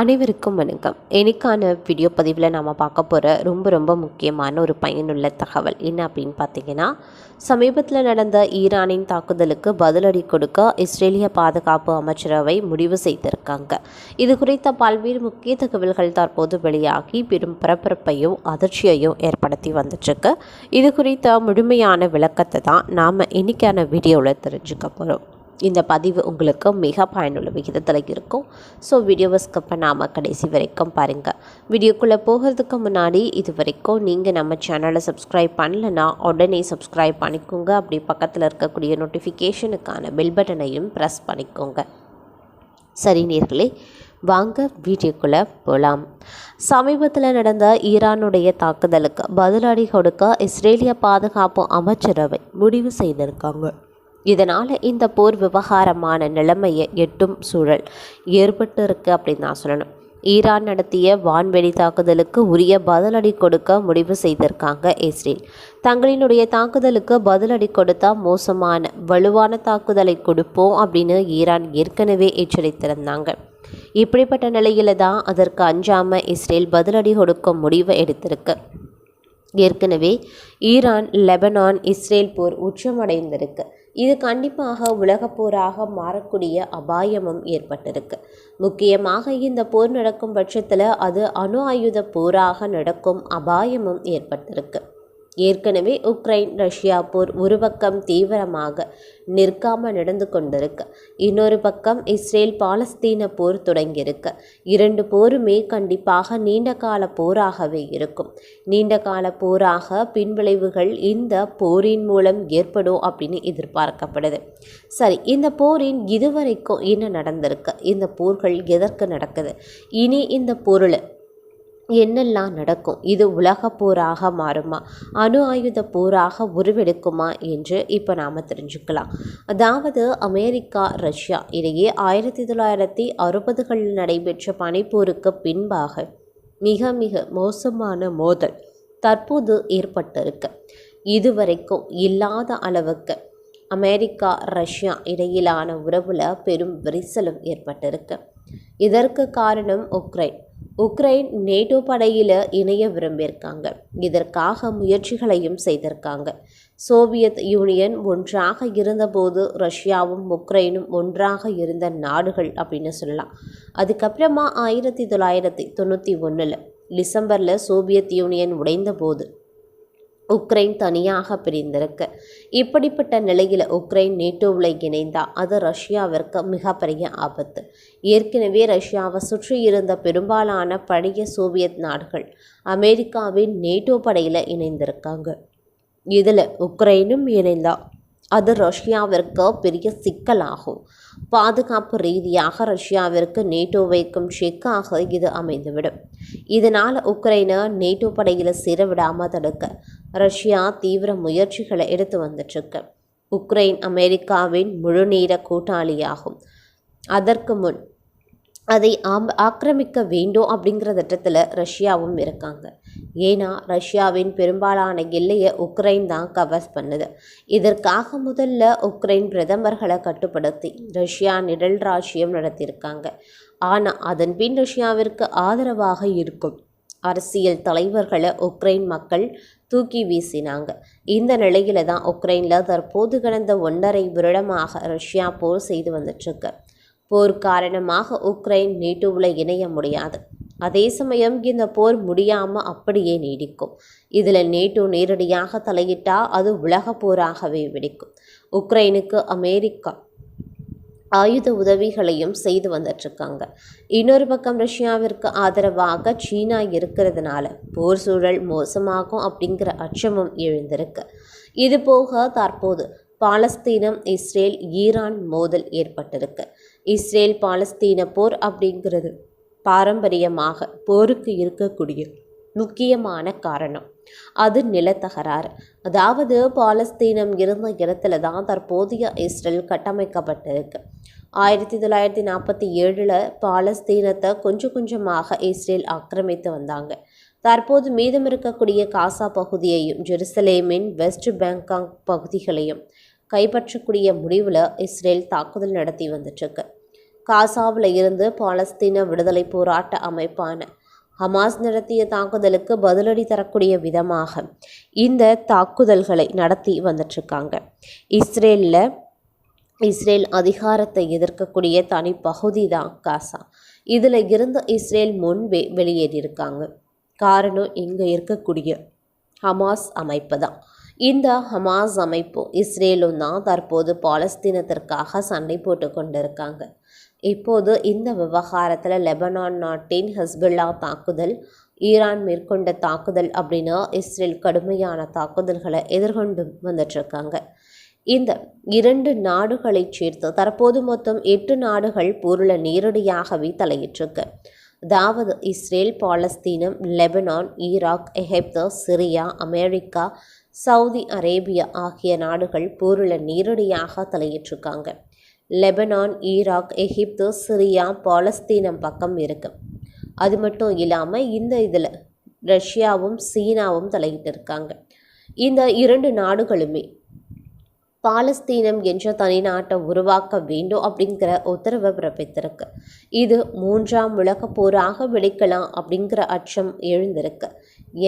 அனைவருக்கும் வணக்கம். எனக்கான வீடியோ பதிவில் நாம் பார்க்க போகிற ரொம்ப ரொம்ப முக்கியமான ஒரு பயனுள்ள தகவல் என்ன அப்படின்னு பார்த்தீங்கன்னா சமீபத்தில் நடந்த ஈரானின் தாக்குதலுக்கு பதிலடி கொடுக்க இஸ்ரேலிய பாதுகாப்பு அமைச்சரவை முடிவு செய்திருக்காங்க. இது குறித்த பல்வேறு முக்கிய தகவல்கள் தற்போது வெளியாகி பெரும் பரபரப்பையும் அதிர்ச்சியையும் ஏற்படுத்தி வந்துட்டுருக்கு. இது குறித்த முழுமையான விளக்கத்தை தான் நாம் இன்றைக்கான வீடியோவில் தெரிஞ்சுக்க போகிறோம் இந்த பதிவு உங்களுக்கு மிக பயனுள்ள விகிதத்தில் இருக்கும். ஸோ வீடியோவை ஸ்கிப் பண்ணாமல் கடைசி வரைக்கும் பாருங்கள் வீடியோக்குள்ளே போகிறதுக்கு முன்னாடி இது வரைக்கும் நீங்கள் நம்ம சேனலை சப்ஸ்கிரைப் பண்ணலைன்னா உடனே சப்ஸ்கிரைப் பண்ணிக்கோங்க. அப்படி பக்கத்தில் இருக்கக்கூடிய நோட்டிஃபிகேஷனுக்கான பெல் பட்டனையும் ப்ரெஸ் பண்ணிக்கோங்க. சரி நேர்களே வாங்க வீடியோக்குள்ளே போகலாம் சமீபத்தில் நடந்த ஈரானுடைய தாக்குதலுக்கு பதிலடி கொடுக்க இஸ்ரேலிய பாதுகாப்பு அமைச்சரவை முடிவு செய்திருக்காங்க. இதனால் இந்த போர் விவகாரமான நிலைமையை எட்டும் சூழல் ஏற்பட்டு இருக்கு அப்படின்னு நான் சொல்லணும். ஈரான் நடத்திய வான்வெளி தாக்குதலுக்கு உரிய பதிலடி கொடுக்க முடிவு செய்திருக்காங்க இஸ்ரேல். தங்களினுடைய தாக்குதலுக்கு பதிலடி கொடுத்தா மோசமான வலுவான தாக்குதலை கொடுப்போம் அப்படின்னு ஈரான் ஏற்கனவே எச்சரித்திருந்தாங்க. இப்படிப்பட்ட நிலையில தான் அதற்கு அஞ்சாம இஸ்ரேல் பதிலடி கொடுக்க முடிவை எடுத்திருக்கு. ஏற்கனவே ஈரான் லெபனான் இஸ்ரேல் போர் உச்சமடைந்திருக்கு. இது கண்டிப்பாக உலகப்போராக மாறக்கூடிய அபாயமும் ஏற்பட்டிருக்கு. முக்கியமாக இந்த போர் நடக்கும் பட்சத்தில் அது அணு ஆயுத போராக நடக்கும் அபாயமும் ஏற்பட்டிருக்கு. ஏற்கனவே உக்ரைன் ரஷ்யா போர் ஒரு பக்கம் தீவிரமாக நிற்காமல் நடந்து கொண்டிருக்கு. இன்னொரு பக்கம் இஸ்ரேல் பாலஸ்தீன போர் தொடங்கியிருக்கு. இரண்டு போருமே கண்டிப்பாக நீண்ட கால போராகவே இருக்கும். நீண்ட கால போராக பின்விளைவுகள் இந்த போரின் மூலம் ஏற்படும் அப்படின்னு எதிர்பார்க்கப்படுது. சரி இந்த போரின் இதுவரைக்கும் என்ன நடந்திருக்கு? இந்த போர்கள் எதற்கு நடக்குது? இனி இந்த பொருளை என்னெல்லாம் நடக்கும்? இது உலக போராக மாறுமா? அணு ஆயுத போராக உருவெடுக்குமா? என்று இப்போ நாம் தெரிஞ்சுக்கலாம். அதாவது அமெரிக்கா ரஷ்யா இடையே ஆயிரத்தி தொள்ளாயிரத்தி அறுபதுகளில் நடைபெற்ற பனிப்போருக்கு பின்பாக மிக மிக மோசமான மோதல் தற்போது ஏற்பட்டிருக்கு. இதுவரைக்கும் இல்லாத அளவுக்கு அமெரிக்கா ரஷ்யா இடையிலான உறவில் பெரும் விரிசலும் ஏற்பட்டிருக்கு. இதற்கு காரணம் உக்ரைன். உக்ரைன் நேட்டோ படையில் இணைய விரும்பியிருக்காங்க. இதற்காக முயற்சிகளையும் செய்திருக்காங்க. சோவியத் யூனியன் ஒன்றாக இருந்தபோது ரஷ்யாவும் உக்ரைனும் ஒன்றாக இருந்த நாடுகள் அப்படின்னு சொல்லலாம். அதுக்கப்புறமா ஆயிரத்தி தொள்ளாயிரத்தி தொண்ணூற்றி ஒன்றில் டிசம்பரில் சோவியத் யூனியன் உடைந்த போது உக்ரைன் தனியாக பிரிந்திருக்கு. இப்படிப்பட்ட நிலையில் உக்ரைன் நேட்டோவில் இணைந்தால் அது ரஷ்யாவிற்கு மிகப்பெரிய ஆபத்து. ஏற்கனவே ரஷ்யாவை சுற்றி இருந்த பெரும்பாலான பழைய சோவியத் நாடுகள் அமெரிக்காவின் நேட்டோ படையில் இணைந்திருக்காங்க. இதில் உக்ரைனும் இணைந்தால் அது ரஷ்யாவிற்கு பெரிய சிக்கலாகும். பாதுகாப்பு ரீதியாக ரஷ்யாவிற்கு நேட்டோ வைக்கும் செக்காக இது அமைந்துவிடும். இதனால் உக்ரைனை நேட்டோ படையில் சேரவிடாமல் தடுக்க ரஷ்யா தீவிர முயற்சிகளை எடுத்து வந்துட்டுருக்கு. உக்ரைன் அமெரிக்காவின் முழுநீர கூட்டாளியாகும். அதற்கு முன் அதை ஆம் ஆக்கிரமிக்க வேண்டும் அப்படிங்கிற திட்டத்தில் ரஷ்யாவும் இருக்காங்க. ஏன்னா ரஷ்யாவின் பெரும்பாலான எல்லையை உக்ரைன் தான் கவர்ஸ் பண்ணுது. இதற்காக முதல்ல உக்ரைன் பிரதமர்களை கட்டுப்படுத்தி ரஷ்யா நிழல் ராஜ்யம் நடத்தியிருக்காங்க. ஆனால் அதன் பின் ரஷ்யாவிற்கு ஆதரவாக இருக்கும் அரசியல் தலைவர்களை உக்ரைன் மக்கள் தூக்கி வீசினாங்க. இந்த நிலையில தான் உக்ரைனில் தற்போது கடந்த ஒன்றரை வருடமாக ரஷ்யா போர் செய்து வந்துட்டுருக்கு. போர் காரணமாக உக்ரைன் நேட்டோவில் இணைய முடியாது. அதே சமயம் இந்த போர் முடியாமல் அப்படியே நீடிக்கும். இதில் நேட்டோ நேரடியாக தலையிட்டால் அது உலக போராகவே வெடிக்கும். உக்ரைனுக்கு அமெரிக்கா ஆயுத உதவிகளையும் செய்து வந்துட்டுருக்காங்க இன்னொரு பக்கம் ரஷ்யாவிற்கு ஆதரவாக சீனா இருக்கிறதுனால போர் சூழல் மோசமாகும் அப்படிங்கிற அச்சமும் எழுந்திருக்கு. இது போக தற்போது பாலஸ்தீனம் இஸ்ரேல் ஈரான் மோதல் ஏற்பட்டிருக்கு. இஸ்ரேல் பாலஸ்தீன போர் அப்படிங்கிறது பாரம்பரியமாக போருக்கு இருக்கக்கூடிய முக்கியமான காரணம். அது நிலத்தகராறு. அதாவது பாலஸ்தீனம் இருந்த இடத்துல தான் தற்போதைய இஸ்ரேல் கட்டமைக்கப்பட்டிருக்கு. ஆயிரத்தி தொள்ளாயிரத்தி நாற்பத்தி ஏழில் பாலஸ்தீனத்தை கொஞ்சம் கொஞ்சமாக இஸ்ரேல் ஆக்கிரமித்து வந்தாங்க. தற்போது மீதம் இருக்கக்கூடிய காசா பகுதியையும் ஜெருசலேமின் வெஸ்ட் பேங்காங் பகுதிகளையும் கைப்பற்றக்கூடிய முடிவில் இஸ்ரேல் தாக்குதல் நடத்தி வந்துட்டுருக்கு. காசாவில் இருந்து பாலஸ்தீன விடுதலை போராட்ட அமைப்பான ஹமாஸ் நடத்திய தாக்குதலுக்கு பதிலடி தரக்கூடிய விதமாக இந்த தாக்குதல்களை நடத்தி வந்துட்டுருக்காங்க. இஸ்ரேலில் இஸ்ரேல் அதிகாரத்தை எதிர்க்கக்கூடிய தனி பகுதி தான் காசா. இதில் இருந்து இஸ்ரேல் முன்பே வெளியேறியிருக்காங்க. காரணம் இங்கே இருக்கக்கூடிய ஹமாஸ் அமைப்பு தான். இந்த ஹமாஸ் அமைப்பு இஸ்ரேலும் தான் தற்போது பாலஸ்தீனத்திற்காக சண்டை போட்டு கொண்டிருக்காங்க. இப்போது இந்த விவகாரத்தில் லெபனான் நாட்டின் ஹஸ்புல்லா தாக்குதல் ஈரான் மேற்கொண்ட தாக்குதல் அப்படின்னு இஸ்ரேல் கடுமையான தாக்குதல்களை எதிர்கொண்டு வந்துட்டுருக்காங்க இந்த இரண்டு நாடுகளைச் சேர்த்து தற்போது மொத்தம் எட்டு நாடுகள் போரில் நேரடியாகவே தலையிட்டிருக்கு. அதாவது இஸ்ரேல் பாலஸ்தீனம் லெபனான் ஈராக் எகிப்து சிரியா அமெரிக்கா சவுதி அரேபியா ஆகிய நாடுகள் போரில் நேரடியாக தலையிட்டிருக்காங்க லெபனான் ஈராக் எகிப்து சிரியா பாலஸ்தீனம் பக்கம் இருக்கு. அது மட்டும் இல்லாமல் இந்த இதில் ரஷ்யாவும் சீனாவும் தலையிட்டு இருக்காங்க. இந்த இரண்டு நாடுகளுமே பாலஸ்தீனம் என்ற தனி நாட்டை உருவாக்க வேண்டும் அப்படிங்கிற உத்தரவை பிறப்பித்திருக்கு. இது மூன்றாம் உலக போராக வெடிக்கலாம் அப்படிங்கிற அச்சம் எழுந்திருக்கு.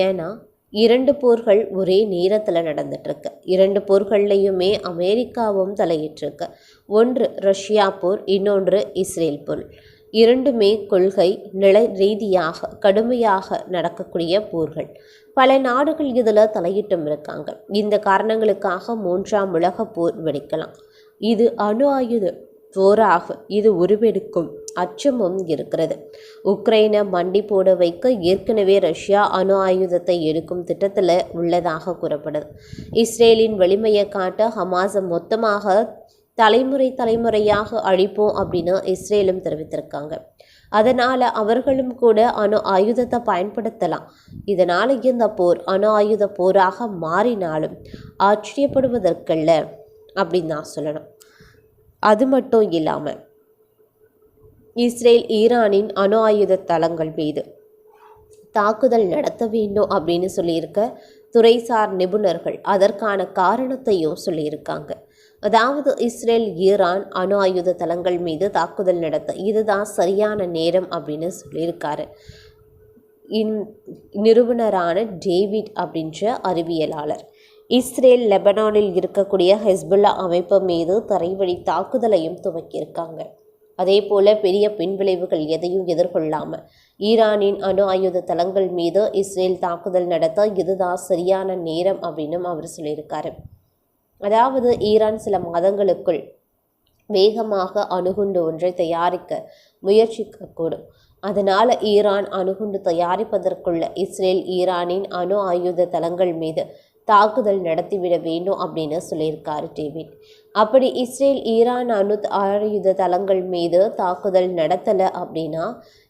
ஏன்னா இரண்டு போர்கள் ஒரே நேரத்தில் நடந்துட்டுருக்கு. இரண்டு போர்கள்லையுமே அமெரிக்காவும் தலையிட்டிருக்கு. ஒன்று ரஷ்யா போர் இன்னொன்று இஸ்ரேல் போர். இரண்டுமே கொள்கை நிலை ரீதியாக கடுமையாக நடக்கக்கூடிய போர்கள். பல நாடுகள் இதில் தலையிட்டும் இருக்காங்க. இந்த காரணங்களுக்காக மூன்றாம் உலக போர் வெடிக்கலாம். இது அணு ஆயுத போராக இது உருவெடுக்கும் அச்சமும் இருக்கிறது. உக்ரைனை மண்டி போட வைக்க ஏற்கனவே ரஷ்யா அணு ஆயுதத்தை எடுக்கும் திட்டத்தில் உள்ளதாக கூறப்படுது. இஸ்ரேலின் வலிமையை காட்ட ஹமாஸை மொத்தமாக தலைமுறை தலைமுறையாக அழிப்போம் அப்படின்னு இஸ்ரேலும் தெரிவித்திருக்காங்க. அதனால் அவர்களும் கூட அணு ஆயுதத்தை பயன்படுத்தலாம். இதனால் இந்த போர் அணு ஆயுத போராக மாறினாலும் ஆச்சரியப்படுவதற்கல்ல அப்படின்னு நான் சொல்லணும். அது மட்டும் இல்லாமல் இஸ்ரேல் ஈரானின் அணு ஆயுத தளங்கள் மீது தாக்குதல் நடத்த வேண்டும் அப்படின்னு சொல்லியிருக்க துறைசார் நிபுணர்கள். அதற்கான காரணத்தையும் சொல்லியிருக்காங்க. அதாவது இஸ்ரேல் ஈரான் அணு ஆயுத தளங்கள் மீது தாக்குதல் நடத்த இதுதான் சரியான நேரம் அப்படின்னு சொல்லியிருக்காரு. இன் நிறுவனரான டேவிட் அப்படின்ற அறிவியலாளர். இஸ்ரேல் லெபனானில் இருக்கக்கூடிய ஹெஸ்புல்லா அமைப்பு மீது தரைவழி தாக்குதலையும் துவக்கியிருக்காங்க. அதே போல பெரிய பின்விளைவுகள் எதையும் எதிர்கொள்ளாமல் ஈரானின் அணு ஆயுத தளங்கள் மீது இஸ்ரேல் தாக்குதல் நடத்த இதுதான் சரியான நேரம் அப்படின்னு அவர் சொல்லியிருக்காரு. அதாவது ஈரான் சில மாதங்களுக்குள் வேகமாக அணுகுண்டு ஒன்றை தயாரிக்க முயற்சிக்கக்கூடும். அதனால் ஈரான் அணுகுண்டு தயாரிப்பதற்குள்ள இஸ்ரேல் ஈரானின் அணு ஆயுத தளங்கள் மீது தாக்குதல் நடத்திவிட வேண்டும் அப்படின்னு சொல்லியிருக்காரு டேவிட். அப்படி இஸ்ரேல் ஈரான் அணு ஆயுத தளங்கள் மீது தாக்குதல் நடத்தலை அப்படின்னா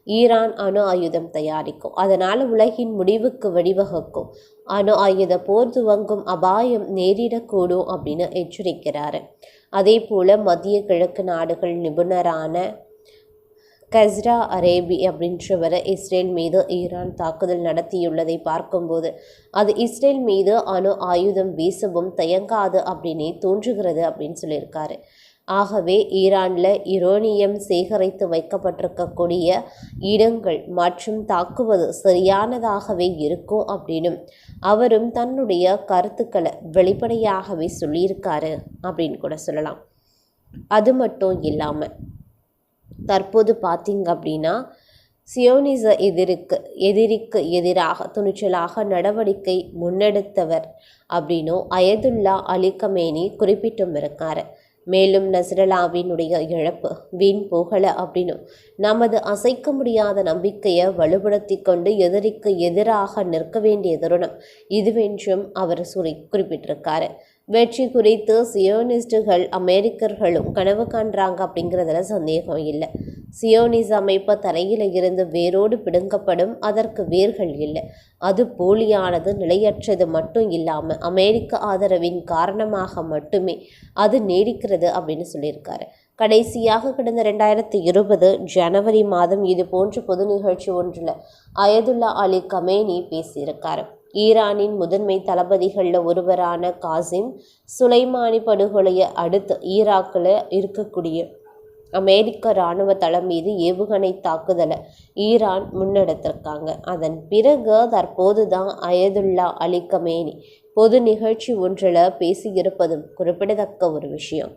ஈரான் அணு ஆயுதம் தயாரிக்கும். அதனால் உலகின் முடிவுக்கு வழிவகுக்கும். அணு ஆயுத போர் துவங்கும் அபாயம் நேரிடக்கூடும் அப்படின்னு எச்சரிக்கிறாரு. அதே போல் மத்திய கிழக்கு நாடுகள் நிபுணரான கஸ்ரா அரேபி அப்படின்றவரை இஸ்ரேல் மீது ஈரான் தாக்குதல் நடத்தியுள்ளதை பார்க்கும்போது அது இஸ்ரேல் மீது அணு ஆயுதம் வீசவும் தயங்காது அப்படின்னே தோன்றுகிறது அப்படின்னு சொல்லியிருக்காரு. ஆகவே ஈரானில் யுரோனியம் சேகரித்து வைக்கப்பட்டிருக்கக்கூடிய இடங்கள் மற்றும் தாக்குவது சரியானதாகவே இருக்கும் அப்படின்னும் அவரும் தன்னுடைய கருத்துக்களை வெளிப்படையாகவே சொல்லியிருக்காரு அப்படின்னு கூட சொல்லலாம். அது மட்டும் இல்லாமல் தற்போது பார்த்திங்க அப்படின்னா சியோனிச எதிருக்கு எதிரிக்கு எதிராக துணிச்சலாக நடவடிக்கை முன்னெடுத்தவர் அப்படின்னும் அயதுல்லா அலி கமேனி குறிப்பிட்டும் இருக்கார். மேலும் நஸ்ரலாவினுடைய இழப்பு வீண் போகல அப்படின்னும் நமது அசைக்க முடியாத நம்பிக்கையை வலுப்படுத்தி கொண்டு எதிரிக்கு எதிராக நிற்க வேண்டிய தருணம் இதுவென்றும் அவர் சுரி குறிப்பிட்டிருக்காரு. வெற்றி குறித்து சியோனிஸ்டுகள் அமெரிக்கர்களும் கனவு காண்றாங்க அப்படிங்கிறதுல சந்தேகம் இல்லை. சியோனிஸ் அமைப்பு தரையில் இருந்து வேரோடு பிடுங்கப்படும் அதற்கு வேர்கள் இல்லை. அது போலியானது நிலையற்றது மட்டும் இல்லாமல் அமெரிக்க ஆதரவின் காரணமாக மட்டுமே அது நீடிக்கிறது அப்படின்னு சொல்லியிருக்காரு. கடைசியாக கடந்த ரெண்டாயிரத்தி இருபது ஜனவரி மாதம் இது போன்ற பொது நிகழ்ச்சி ஒன்றில் அயதுல்லா அலி கமேனி பேசியிருக்காரு. ஈரானின் முதன்மை தளபதிகளில் ஒருவரான காசிம் சுலைமானி படுகொலையை அடுத்து ஈராக்கில் இருக்கக்கூடிய அமெரிக்க இராணுவ தளம் மீது ஏவுகணை தாக்குதலை ஈரான் முன்னெடுத்திருக்காங்க. அதன் பிறகு தற்போது தான் அயதுல்லா அலி கமேனி பொது நிகழ்ச்சி ஒன்றில் பேசியிருப்பதும் குறிப்பிடத்தக்க ஒரு விஷயம்.